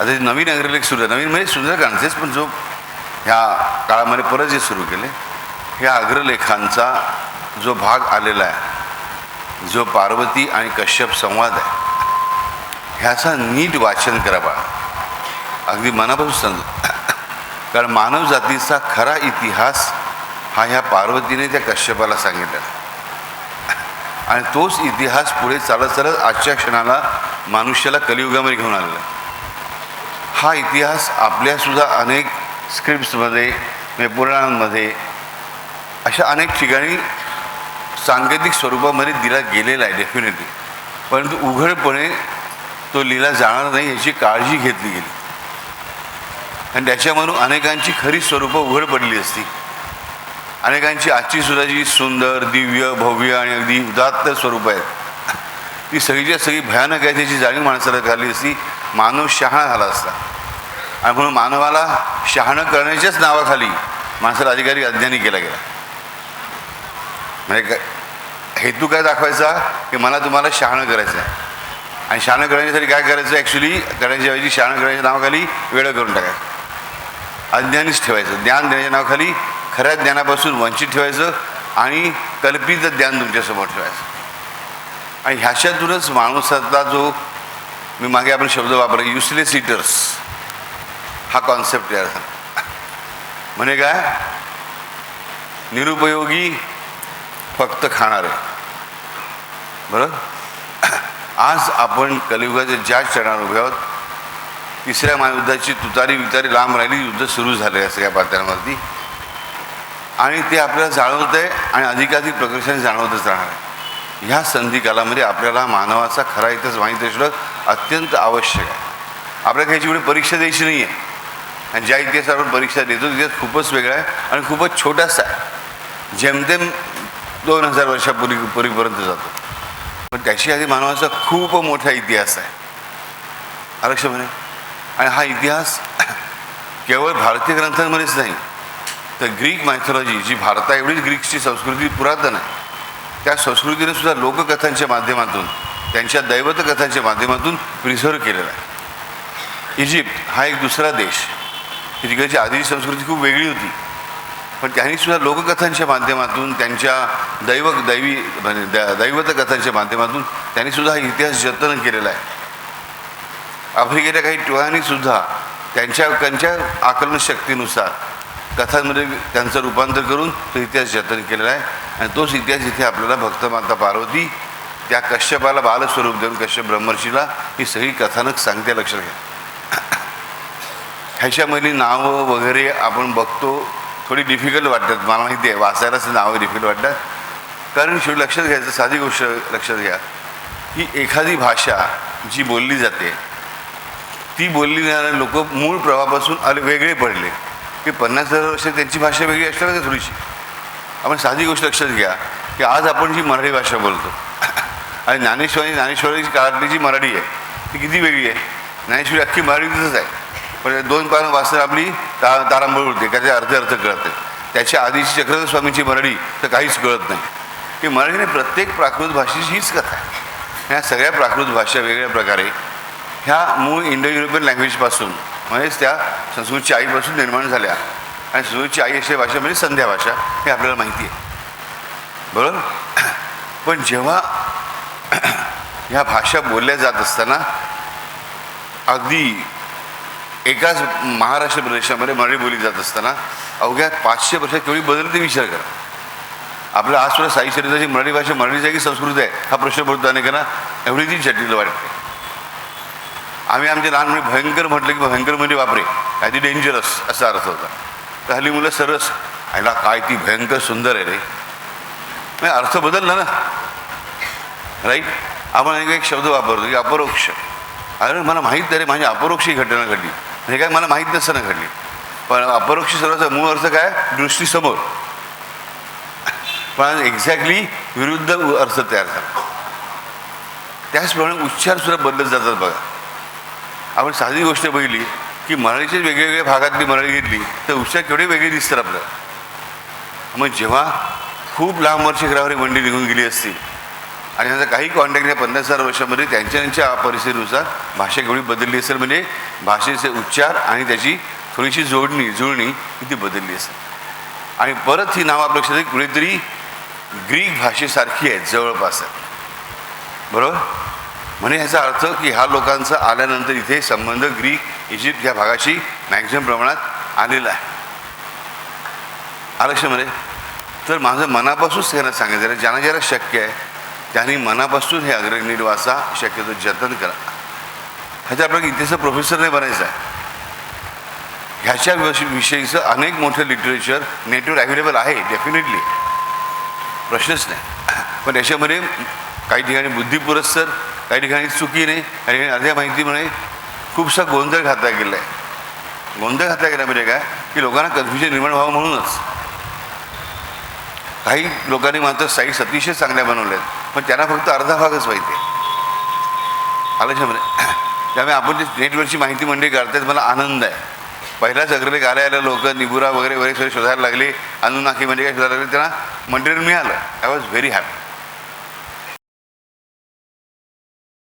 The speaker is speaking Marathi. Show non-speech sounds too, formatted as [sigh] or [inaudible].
आता नवीन अग्रलेख सुरू आहे नवीन म्हणजे सुंदरकांडचेच पण जो ह्या काळामध्ये परत जे सुरू केले ह्या अग्रलेखांचा जो भाग आलेला आहे जो पार्वती आणि कश्यप संवाद आहे ह्याचा नीट वाचन करा बाळा. अगदी मनापासून समजा कारण मानव जातीचा खरा इतिहास हा ह्या पार्वतीने त्या कश्यपाला सांगितलेला आणि तोच इतिहास पुढे चालत चालत आजच्या क्षणाला मनुष्याला कलियुगामध्ये घेऊन आलेला आहे. हा इतिहास आपल्यासुद्धा अनेक स्क्रिप्ट्समध्ये पुराणांमध्ये अशा अनेक ठिकाणी सांकेतिक स्वरूपामध्ये दिला गेलेला आहे डेफिनेटली परंतु उघडपणे तो लिहिला जाणार नाही याची काळजी घेतली गेली. आणि त्याच्यामधून अनेकांची खरी स्वरूपं उघड पडली असती. अनेकांची आजची सुद्धा जी सुंदर दिव्य भव्य आणि अगदी उदात्त स्वरूप आहेत ती सगळीच्या सगळी भयानक आहे त्याची जाणीव माणसाला झाली असती. मानव शहाणा झाला असता. आणि म्हणून मानवाला शहाणं करण्याच्याच नावाखाली माणसाला अधिकारी अज्ञानी केला गेला. म्हणजे काय हेतू काय दाखवायचा? की मला तुम्हाला शहाणं करायचं आहे. आणि शहाणं करण्यासाठी काय करायचं? ॲक्च्युली करण्याच्या ऐवजी शहाणं करण्याच्या नावाखाली वेळं करून टाकायचं. अज्ञानीच ठेवायचं. ज्ञान देण्याच्या नावाखाली खऱ्या ज्ञानापासून वंचित ठेवायचं आणि कल्पित ज्ञान तुमच्यासमोर ठेवायचं. आणि ह्याच्यातूनच माणूसातला जो मी मागे आपण शब्द वापर युसलेस इटर्स हा कॉन्सेप्ट तयार झाला. काय? निरुपयोगी फक्त खाणारे. बरोबर आज आपण कलियुगाच्या ज्या क्षणावर उभे आहोत तिसऱ्या महायुद्धाची तुतारी वितारी लांब राहिली युद्ध सुरू झाले या सगळ्या पात्र्यांवरती आणि ते आपल्याला जाणवत आहे आणि अधिकाधिक प्रकर्षाने जाणवतच राहणार आहे. ह्या संधी कालामध्ये आपल्याला मानवाचा खरा इथंच माहीत असणं अत्यंत आवश्यक आहे. आपल्याला ह्याची एवढी परीक्षा द्यायची नाही आहे आणि ज्या इतिहासात आपण परीक्षा देतो तिथे खूपच वेगळा आहे आणि खूपच छोटासा आहे. जेमतेम दोन हजार वर्षापूर्वी पूर्वीपर्यंत जातो. पण त्याची आधी मानवाचा खूप मोठा इतिहास आहे. आरक्ष म्हणे. आणि हा इतिहास [coughs] केवळ भारतीय ग्रंथांमध्येच नाही तर ग्रीक मायथॉलॉजी जी भारता एवढीच ग्रीकची संस्कृती पुरातन आहे त्या संस्कृतीने सुद्धा लोककथांच्या माध्यमातून त्यांच्या दैवत कथांच्या माध्यमातून प्रिझर्व केलेला आहे. इजिप्त हा एक दुसरा देश. तिकडची आधीची संस्कृती खूप वेगळी होती. पण त्यांनी सुद्धा लोककथांच्या माध्यमातून त्यांच्या दैव दैवी म्हणजे द- दैवत कथांच्या माध्यमातून त्यांनी सुद्धा हा इतिहास जतन केलेला आहे. आफ्रिकेच्या काही टोळ्यांनीसुद्धा त्यांच्या त्यांच्या आकलन शक्तीनुसार कथांमध्ये त्यांचं रूपांतर करून तो इतिहास जतन केलेला आहे. आणि तोच इतिहास इथे आपल्याला भक्त माता पार्वती त्या कश्यपाला बालस्वरूप देऊन कश्यप ब्रह्मर्षीला ही सगळी कथानक सांगते लक्षात घ्या. ह्याच्यामधली नावं वगैरे आपण बघतो थोडी डिफिकल्ट वाटतात. मला माहिती आहे वाचायलाच नावं डिफिकल्ट वाटतात. कारण शेवटी लक्षात घ्यायचं साधी गोष्ट लक्षात घ्या. की एखादी भाषा जी बोलली जाते ती बोलली जाणारे लोक मूळ प्रवाहापासून आले वेगळे पडले. की पन्नास हजार वर्ष त्यांची भाषा वेगळी असणार का थोडीशी? आपण साधी गोष्ट लक्षात घ्या की आज आपण जी मराठी भाषा बोलतो आणि ज्ञानेश्वरी ज्ञानेश्वरीची काळातली जी मराठी आहे ती किती वेगळी आहे? ज्ञानेश्वरी अख्खी मराठीतच आहे. पण दोन पानं वाचताना आपली ता तारांबळ उडते का ते अर्धे अर्थ कळते त्याच्या आधीची चक्रधर स्वामींची मराठी तर काहीच कळत नाही. की मराठीने प्रत्येक प्राकृत भाषेची हीच कथा आहे. ह्या सगळ्या प्राकृत भाषा वेगळ्या प्रकारे ह्या मूळ इंडो युरोपियन लँग्वेजपासून म्हणजेच त्या संस्कृतची आईपासून निर्माण झाल्या. आणि संस्कृतची आई अशा भाषा म्हणजे संध्या भाषा हे आपल्याला माहिती आहे. बरोबर? पण जेव्हा ह्या भाषा बोलल्या जात असताना अगदी एकाच महाराष्ट्र प्रदेशामध्ये मराठी बोलली जात असताना अवघ्या पाचशे वर्षात केवढी बदलते विचार करा. आपल्या आज सुद्धा साई चरित्राची मराठी भाषा मराठी आहे की संस्कृत आहे? हा प्रश्न पडतो अनेकांना. एवढी ती जटिल वाटते. आम्ही आमच्या लहानपणी भयंकर म्हटलं की भयंकर म्हणजे वापरे काहीतरी डेंजरस असा अर्थ होता. तर हल्ली मुलं सरस आयला काय ती भयंकर सुंदर आहे रे. नाही अर्थ बदलला ना. राईट आपण एक एक शब्द वापरतो की अपरोक्ष. अरे मला माहीत नाही रे माझी अपरोक्ष ही घटना घडली. हे काय मला माहीत नसताना घडली. पण अपरोक्ष सर्वांचा मूळ अर्थ काय? दृष्टीसमोर. पण एक्झॅक्टली विरुद्ध अर्थ तयार झाला त्याचप्रमाणे उच्चार सुद्धा बदलत जातात बघा. आपण साधी गोष्ट बघितली की मराठीच्या वेगवेगळ्या भागातली मराठी घेतली तर उच्चार केवढे वेगळे दिसतात आपलं मग जेव्हा खूप लांब वर्ष ग्राहरी मंडी निघून गेली असती आणि त्यांचा काही कॉन्टॅक्ट या पन्नास हजार वर्षामध्ये त्यांच्या त्यांच्या परिस्थितीनुसार भाषा केवढी बदलली असेल म्हणजे भाषेचे उच्चार आणि त्याची थोडीशी जोडणी जुळणी ही ती बदलली असेल. आणि परत ही नावं आपल्या लक्षात कुठेतरी ग्रीक भाषेसारखी आहेत जवळपास आहेत बरोबर? म्हणजे ह्याचा अर्थ की ह्या लोकांचा आल्यानंतर इथे संबंध ग्रीक इजिप्त या भागाशी मॅक्झिमम प्रमाणात आलेला आहे. आलक्षमध्ये तर माझं मनापासूनच त्यांना सांगायचं ज्यांना ज्याला शक्य आहे त्यांनी मनापासून हे अग्रनिर्वासा शक्यतो जतन करा. ह्याच्या आपल्याला इतिहास प्रोफेसर नाही बनायचं आहे. ह्याच्या विषयीचं अनेक मोठं लिटरेचर नेटवर अवेलेबल आहे डेफिनेटली प्रश्नच नाही. पण याच्यामध्ये काही ठिकाणी बुद्धिपुरस्सर काही ठिकाणी चुकीने काही ठिकाणी अर्ध्या माहितीमुळे खूपसा गोंधळ घातला गेला आहे गोंधळ घातला गेला म्हणजे काय? की लोकांना कन्फ्युजन निर्माण व्हावं म्हणूनच. काही लोकांनी मात्र साईट्स अतिशय चांगल्या बनवल्या आहेत पण त्यांना फक्त अर्धा भागच माहिती आहे. म्हणे [coughs] त्यामुळे आपण जे नेटवरची माहिती मंडळी काढतात मला आनंद आहे. पहिल्याच अग्रले आल्या लोक निबुरा वगैरे वगैरे सगळे शोधायला लागले. अनुनाखी म्हणजे काय शोधायला लागले? त्यांना मंडळी मिळालं. I was very happy